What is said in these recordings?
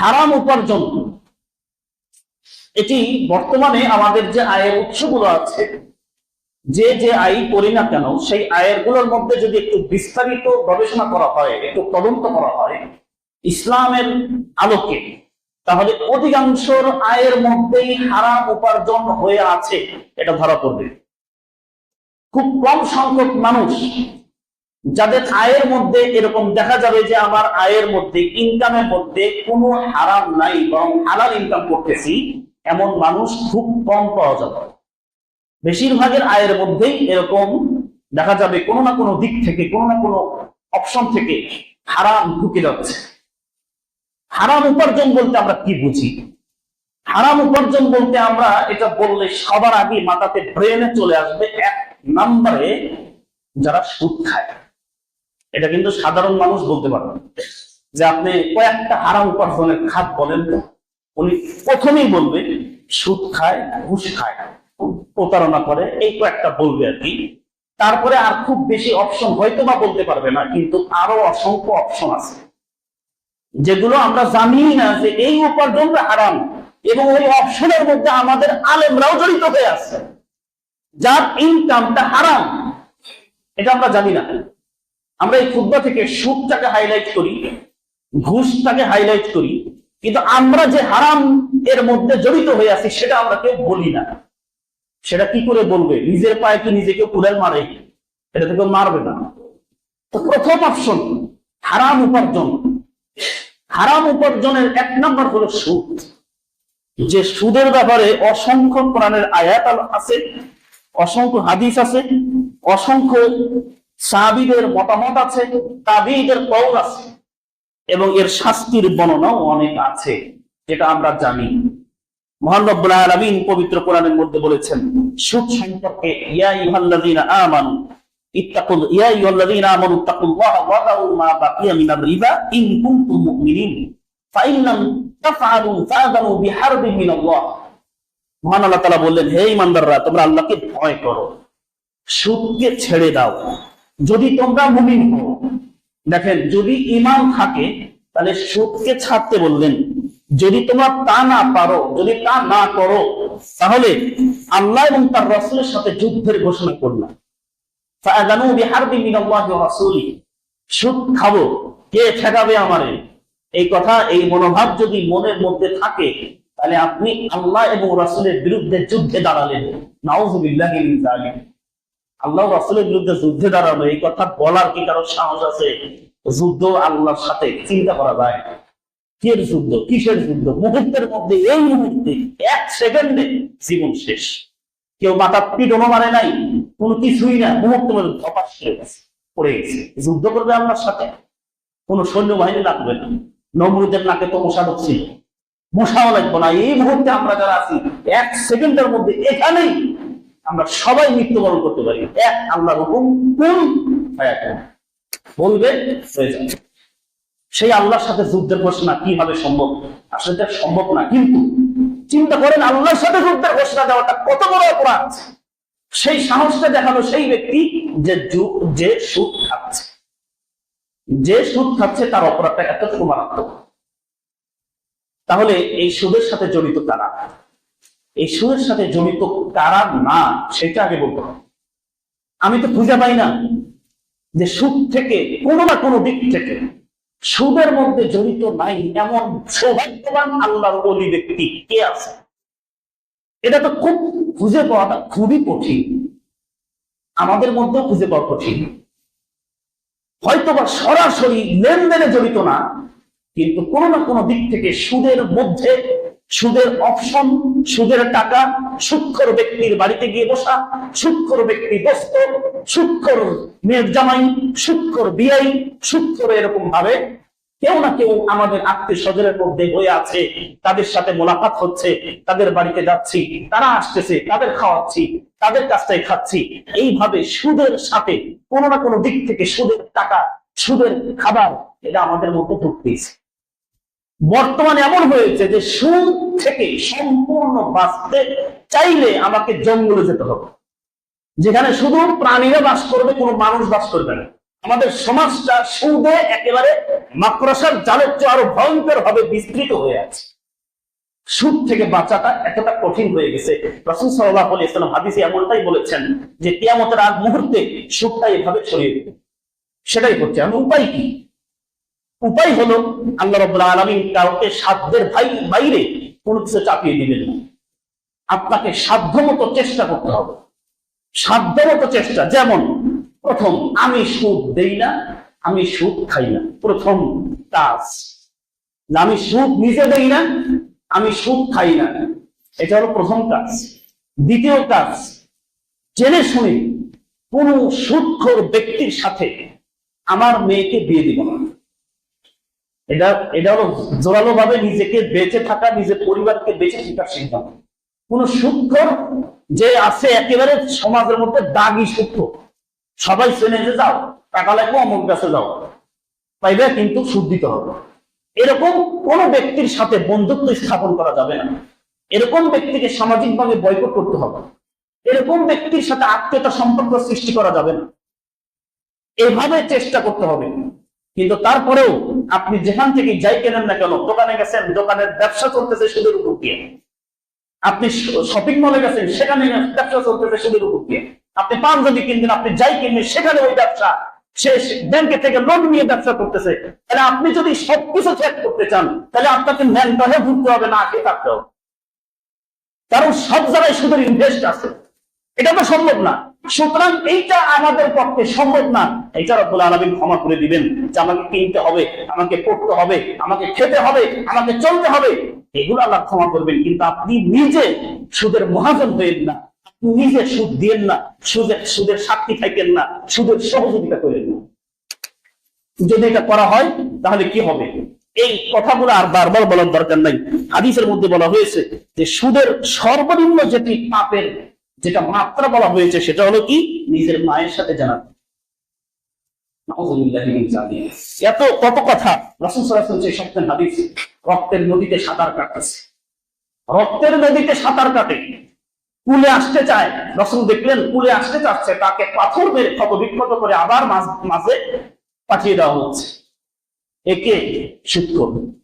হারাম উপার্জন। এটি বর্তমানে আমাদের যে আয়ের উৎসগুলো আছে, যে যে আয় করি না কেন, সেই আয়েরগুলোর মধ্যে যদি একটু বিস্তারিত গবেষণা করা হয়, একটু তদন্ত করা হয়, ইসলামের আলোকে, তাহলে অধিকাংশর আয়ের মধ্যেই হারাম উপার্জন হয়ে আছে, এটা ধরা পড়বে। খুব কম সংখ্যক মানুষ যাদের আয়ের মধ্যে এরকম দেখা যাবে যে আমার আয়ের মধ্যে ইনকামের মধ্যে কোনো হারাম নাই, বরং হালাল ইনকাম করতেছি, এমন মানুষ খুব কম পাওয়া যাবে। বেশিরভাগের আয়ের মধ্যেই এরকম দেখা যাবে কোনো না কোনো দিক থেকে, কোনো না কোনো অপশন থেকে হারাম ঢুকে যাচ্ছে। হারাম উপার্জন বলতে আমরা কি বুঝি? হারাম উপার্জন বলতে আমরা এটা বললে সবার আগে মাথাতে ব্রেনে চলে আসবে এক নাম্বারে যারা সুদ খায়। এটা কিন্তু সাধারণ মানুষ বলতে পারবে না। যে আপনি কয়েকটা হারাম উপার্জনের খাত বলেন, উনি প্রথমেই বলবে, সুদ খায়, ঘুষ খায়। প্রতারণা করে, এই কয়েকটা বলবে আর কি। তারপরে আর খুব বেশি অপশন হয়তো বা বলতে পারবে না, কিন্তু আরও অসংখ্য অপশন আছে। যেগুলো আমরা জানি না যে এই উপার্জনটা হারাম, এবং ওই অপশনের মধ্যে আমাদের আলেমরাও জড়িত হয়ে আছে। যার ইনকামটা হারাম, এটা আমরা জানি না। আমরা এই খুদ্া থেকে সুদটাকে হাইলাইট করি, ঘুষটাকে হাইলাইট করি, কিন্তু আমরা যে হারাম এর মধ্যে জড়িত হয়ে আছি সেটা আমরা কেউ বলি না। সেটা কি করে বলবে? নিজের পায়ে কি নিজেকে কুড়াল মারে এটা তো কেউ মারবে না। তো প্রথম অপশন হারাম উপার্জন। হারাম উপার্জনের এক নম্বর হলো সুদ। যে সুদের ব্যাপারে অসংখ্য কোরআনের আয়াত আছে, অসংখ্য হাদিস আছে, অসংখ্য সাহাবিদের মতামত আছে, তাবিদের কৌল আছে এবং এর শাস্তির বর্ণনাও অনেক আছে, যেটা আমরা জানি। মহান রব্বুল আলামিন পবিত্র কোরআনের মধ্যে বলেছেন, সুদ সম্পর্কে আইয়ুহাল্লাযীনা আমানু, ইত্তাকুল আইয়ুহাল্লাযীনা আমানু ইত্তাকুল্লাহা ওয়া দাউ মা বাকিয়া মিনার রিবা ইন কুনতুম মুমিনিন ফাইন লাম তাফআলু ফাযানু বিহারবিন মিনাল্লাহ। মহান আল্লাহ তাআলা বললেন, হে ঈমানদাররা, তোমরা আল্লাহকে ভয় করো, সুদকে ছেড়ে দাও। যদি তোমরা মুমিন হও, দেখেন যদি ঈমান থাকে, তাহলে সুদকে ছাড়তে বললেন যদি তোমরা তা না পারো, যদি তা না করো, তাহলে আল্লাহ এবং তার রসুলের সাথে যুদ্ধের ঘোষণা করলাম ফাআযানু বিহারবি মিনাল্লাহি ওয়া রাসূলি। সুদ খাব, কে ঠেকাবে আমারে? এই কথা, এই মনোভাব যদি মনের মধ্যে থাকে, তাহলে আপনি আল্লাহ এবং রাসূলের বিরুদ্ধে যুদ্ধে দাঁড়ালেন। নাউযুবিল্লাহি যালিক। আল্লাহ রাসূলের বিরুদ্ধে যুদ্ধে দাঁড়ানো, এই কথা বলার কি কারও সাহস আছে? যুদ্ধ আল্লাহর সাথে চিন্তা করা যায় কিসের যুদ্ধ? কিসের যুদ্ধ? মুহূর্তের মধ্যে, এই মুহূর্তে, এক সেকেন্ডে জীবন শেষ। কেউ মাথা পিটনো মারে নাই, কোনো কিছুই না, মুহূর্তের মধ্যে ধপাস হয়ে গেছে, পড়ে গেছে। যুদ্ধ করবে আল্লাহর সাথে। কোনো সৈন্যবাহিনী লাগবে না। নমরুদের নাকে তো মশা ঢুকছিল মশাও লাগবে না। এই মুহূর্তে আমরা যারা আছি, এক সেকেন্ডের মধ্যে এখানেই আমরা সবাই মৃত্যুবরণ করতে পারি। এক, আল্লাহর হুকুম কোন বলবে সেই আল্লাহর সাথে যুদ্ধের ঘোষণা কীভাবে সম্ভব? আসলে সম্ভব না, কিন্তু চিন্তা করেন, আল্লাহর সাথে যুদ্ধের ঘোষণা দেওয়াটা কত বড় অপরাধ। সেই সাহসটা দেখানো সেই ব্যক্তি যে যে সুদ খাচ্ছে। যে সুদ খাচ্ছে, তার অপরাধটা এতটুকু মারাত্মক। তাহলে এই সুদের সাথে জড়িত কারা? এই সুদের সাথে জড়িত কারা না, সেটা আগে বলতে হবে। আমি তো খুঁজে পাই না যে সুদ থেকে কোনো না কোনো দিক থেকে সুদের মধ্যে জড়িত নাই এমন সৌভাগ্যবান আল্লাহর অলি ব্যক্তি কে আছে? এটা তো খুব খুঁজে পাওয়াটা খুবই কঠিন। আমাদের মধ্যেও খুঁজে পাওয়া কঠিন। হয়তো বা সরাসরি লেনদেনে জড়িত না, কিন্তু কোনো না কোনো দিক থেকে সুদের মধ্যে সুদের অপশন সুদের টাকা সুক্ষর ব্যক্তির বাড়িতে গিয়ে বসা সুক্ষর ব্যক্তি দোস্ত সুক্ষর মেয়ের জামাই সুক্ষর বিয়াই সুক্ষর এরকম ভাবে কেউ না কেউ আমাদের আত্মীয় স্বজনের মধ্যে হয়ে আছে, তাদের সাথে মোলাকাত হচ্ছে, তাদের বাড়িতে যাচ্ছি, তারা আসতেছে, তাদের খাওয়াচ্ছি, তাদের কাছটাই খাচ্ছি। এইভাবে সুদের সাথে কোনো না কোনো দিক থেকে সুদের টাকা, সুদের খাবার, এটা আমাদের মধ্যে ঢুকতেছে। বর্তমানে এমন হয়েছে যে সুদ থেকে সম্পূর্ণ বাঁচতে চাইলে আমাকে জঙ্গলে যেতে হবে। যেখানে শুধু প্রাণীরা বাস করবে, কোনো মানুষ বাস করবে না। আমাদের সমাজটা সুদে একেবারে মাকড়সার জালের আরও ভয়ঙ্কর ভাবে বিস্তৃত হয়ে আছে। সুদ থেকে বাঁচাটা এতটা কঠিন হয়ে গেছে। রসুল সাল্লাহ আলি ইসলাম হাদিসে এমনটাই বলেছেন যে, কিয়ামতের আগ মুহূর্তে সুদটা এভাবে ছড়িয়ে দেবে। সেটাই হচ্ছে, আমি উপায় কি? উপায় হলো আল্লাহ রব্লা আলমিন কাউকে সাধ্যের ভাই, বাইরে কোনো কিছু চাপিয়ে দিবেন আপনাকে সাধ্যমতো চেষ্টা করতে হবে। সাধ্য মতো চেষ্টা। যেমন, প্রথম, আমি সুদ দেই না, আমি সুদ খাই না। প্রথম কাজ আমি সুদ নিজে দেই না, আমি সুদ খাই না। এটা হলো প্রথম কাজ। দ্বিতীয় কাজ, জেনে শুনে কোন সুদখোর ব্যক্তির সাথে আমার মেয়েকে বিয়ে দিব না। এটা এটা হলো জোরালো ভাবে নিজেকে বেঁচে থাকা, নিজের পরিবারকে বেঁচে থাকার সিদ্ধান্ত। কোন সুদখোর যে আছে একেবারে সমাজের মধ্যে দাগি সূক্ষ্ম, সবাই যে যাও, টাকা লাগবে, অমুক কাছে যাও। পাইবে, কিন্তু সুদ দিতে হবে। এরকম কোন ব্যক্তির সাথে বন্ধুত্ব স্থাপন করা যাবে না। এরকম ব্যক্তিকে সামাজিকভাবে বয়কট করতে হবে। এরকম ব্যক্তির সাথে আত্মীয়তা সম্পর্ক সৃষ্টি করা যাবে না। এভাবে চেষ্টা করতে হবে। কিন্তু তারপরেও আপনি যেখান থেকে যাই কেনেন না কেন, দোকানে গেছেন, দোকানের ব্যবসা চলতেছে সুদের উপর দিয়ে। আপনি শপিং মলে গেছেন, সেখানে ব্যবসা চলতেছে সুদের উপর দিয়ে। আপনি পাঞ্জাবি কিনবেন, আপনি যাই কিনবেন, সেখানে ওই ব্যবসা সে ব্যাংকে থেকে লোন নিয়ে ব্যবসা করতেছে। তাহলে আপনি যদি সবকিছু চেক করতে চান, তাহলে আপনাকে ম্যানটহে ঘুরতে হবে, না আগে থাকতে হবে। কারণ সব জায়গায় সুদের ইনভেস্ট আছে। এটা তো সম্ভব না। সুতরাং এইটা আমাদের পক্ষে সম্ভব না। এইটা রব্বুল আলমিন ক্ষমা করে দিবেন যে আমাকে কিনতে হবে, আমাকে পড়তে হবে, আমাকে খেতে হবে, আমাকে চলতে হবে। এগুলো আল্লাহ ক্ষমা করবেন, কিন্তু আপনি নিজে সুদের মহাজন হইেন না। নিজে সুদ দিয়েন না। সুদের সুদের সাক্ষী থাকেন না। সুদের সহযোগিতা করেন না। যদি এটা করা হয়, তাহলে কি হবে? এই কথাগুলো আর বারবার বলার দরকার নাই। হাদিসের মধ্যে বলা হয়েছে যে সুদের সর্বনিম্ন যেটি পাপের যেটা মাত্রা বলা হয়েছে সেটা হলো কি? নিজের মায়ের সাথে জানা। এত কত কথা? হাদিস, রক্তের নদীতে সাঁতার কাটতেছে। রক্তের নদীতে সাঁতার কাটে। কুলে আসতে চায়। রসুল দেখলেন কুলে আসতে চাচ্ছে, তাকে পাথর মেরে ক্ষত বিক্ষত করে আবার মাঝ- পাঠিয়ে দেওয়া হচ্ছে। একে করবে।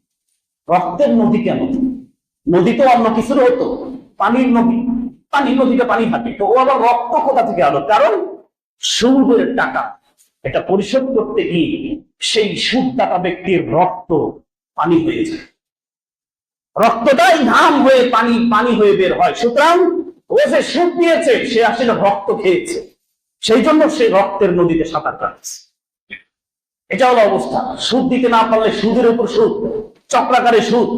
রক্তের নদী কেন নদী তো অন্য কিছুর হতো। পানির নদী। পানির নদীতে পানি থাকে তো ও আবার রক্ত কোথা থেকে আলো কারণ সুদের টাকা। এটা পরিশোধ করতে গিয়ে সেই সুদ টাকা ব্যক্তির রক্ত পানি হয়ে যায়। রক্তটাই ঘাম হয়ে পানি পানি হয়ে বের হয়। সুতরাং ও যে সুদ দিয়েছে, সে আসলে রক্ত খেয়েছে। সেই জন্য সে রক্তের নদীতে সাঁতার কাটছে। এটা হলো অবস্থা। সুদ দিতে না পারলে সুদের উপর সুদ চক্রাকারে সুদ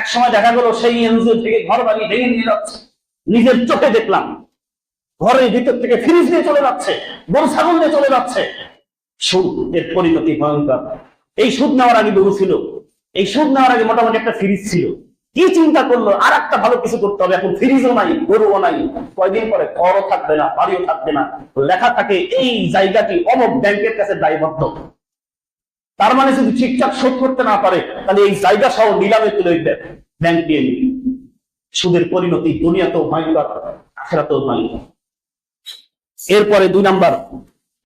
এক সময় দেখা গেল সেই এনজিও থেকে ঘর বাড়ি ভেঙে নিয়ে যাচ্ছে। নিজের চোখে দেখলাম। ঘরের ভিতর থেকে ফ্রিজ নিয়ে চলে যাচ্ছে গরু ছাগল চলে যাচ্ছে। সুদের পরিণতি ভয়ঙ্কর। এই সুদ নেওয়ার আগে গরু ছিল। এই সুদ নেওয়ার আগে মোটামুটি একটা ফ্রিজ ছিল। কি চিন্তা করল? আর একটা ভালো কিছু করতে হবে। এখন ফ্রিজও নাই, গরুও নাই। কয়দিন পরে ঘরও থাকবে না, বাড়িও থাকবে না। লেখা থাকে, এই জায়গাটি অমক ব্যাংকের কাছে দায়বদ্ধ। তার মানে যদি ঠিকঠাক শোধ করতে না পারে, তাহলে এই জায়গা সহ নিলামে তুলে ব্যাংক দিয়ে। নিবে। সুদের পরিণতি দুনিয়াতেও ভয়ঙ্কর আখেরাতেও ভয়ঙ্কর এরপরে দুই নাম্বার